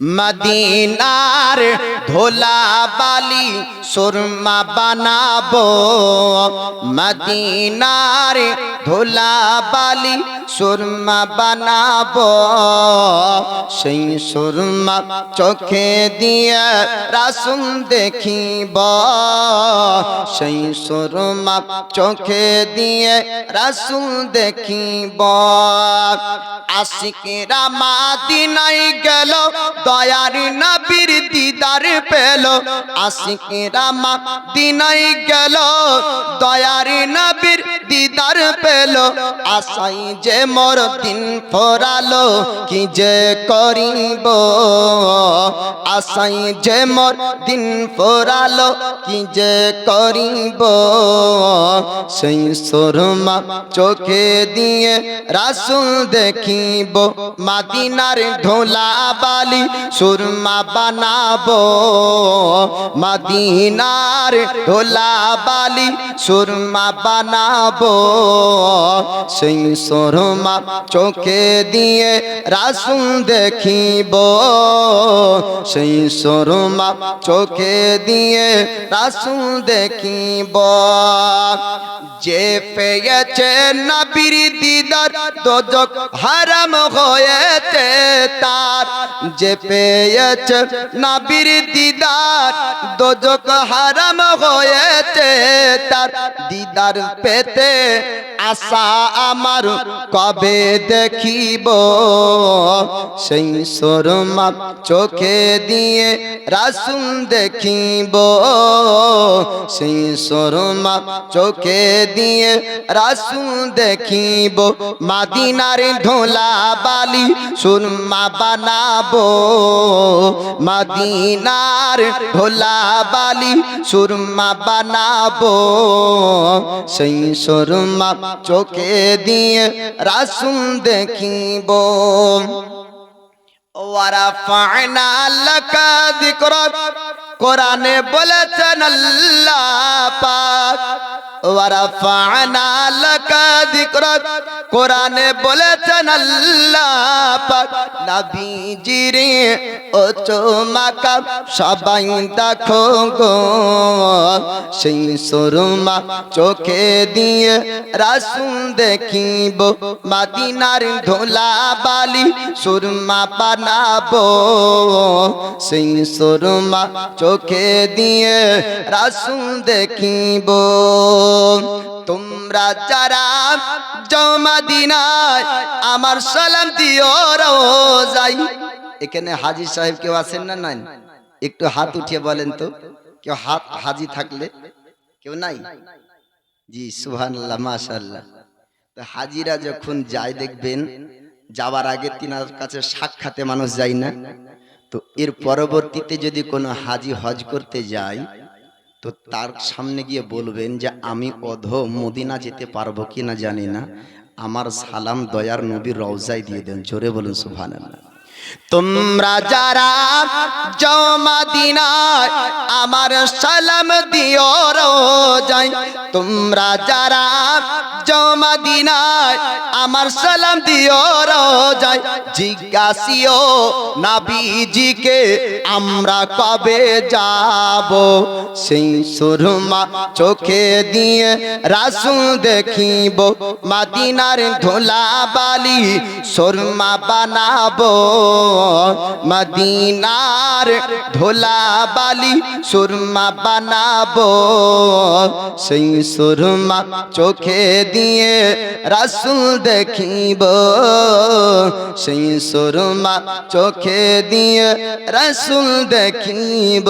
মদিনার ধোলা বালি সুরমা বানাবো। মদিনার ধোলা বালি সুরমা বানাবো। সেই সুরমা চোখে দিয়ে রাসুম দেখিব। সেই সুরমা চোখে দিয়ে রাসুম দেখিব। আশিকেরা মাদিনাই গেল দয়ার নবীর দিদার পেল আশিকেরা মাদিনাই গেল। দয়ার নবীর দিদার পেল। আশাই যে মোর দিন ফোরালো, কি যে করিব? আশাই যে মোর দিন ফোরালো, কি যে করিব? সেই সুরমা চোখে দিয়ে রাসুল দেখিব, মাদিনার ধোলা বালি সুরমা বানাবো। মাদিনার ধোলা বালি সুরমা বানাবো। সেই সুরমা চোখে দিয়ে রাসুল দেখিব। সেই সুরমা চোখে দিয়ে রাসুল দেখিব। যে পেয়েছে নবীর দিদার, দোজক হারাম হয়েছে তার। যে পেয়েছে নবীর দিদার, দোজক হারাম হয়েছে তার দিদার পেতে আশা আমার কবে দেখিব? সেই সরমা চোখে দিয়ে রাসুন দেখিব। সেই সরমা চোখে দিয়ে রাসুন দেখিব। মাদিনার ধোলা বালি সুরমা বানাবো মাদিনার ধোলা বালি সুরমা বানাবো। সেই সুরমা চোখে দিয়ে রাসুন দেখিব। কোরআনে বলেছেন আল্লাহ পাক ওয়ারাফা'না লাকা যিকরাক কোরআনে বলেছেন আল্লাহ পাক, নবীজির ও চোমাকা সবাই দেখো গো। সেই সুরমা চোখে দিয়ে রাসুল দেখিব, মাদিনার ধোলা বালি সুরমা বানাবো। সেই সুরমা চোখে দিয়ে রাসুল দেখিব। তোমরা যারা জমাদিনায় আমার সালাম দিও যাই এখানে হাজি সাহেব কেউ আছেন না নাই? একটু হাত উঠিয়ে বলেন তো। কেউ হাত হাজি থাকলে? কেউ নাই? জি সুহান মাশাল্লাহ তো হাজিরা যখন যায় দেখবেন, যাওয়ার আগে তিনার কাছে সাক্ষাতে মানুষ যায় না। তো এর পরবর্তীতে যদি কোনো হাজি হজ করতে যায় তো তার সামনে গিয়ে বলবেন যে, আমি অধ মদিনা যেতে পারব কি না জানি না। আমার সালাম দয়ার নবীর রওজায় দিয়ে দেন। জোরে বলুন সুভান তোমরা যারা জমাদিনায় আমার সালাম দিও রোজাই তোমরা যারা আমার সালাম দিও রোজাই জিজ্ঞাসিও নাবিজিকে, আমরা কবে যাব? সেই সুরমা চোখে দিয়ে রাসুল দেখিব, মাদিনার ধোলা বালি সুরমা বানাবো। মদিনার ধোলা বালি সুরমা বানাবো। সেই সুরমা চোখে দিয়ে রাসুল দেখিব সেই সুরমা চোখে দিয়ে রাসুল দেখিব।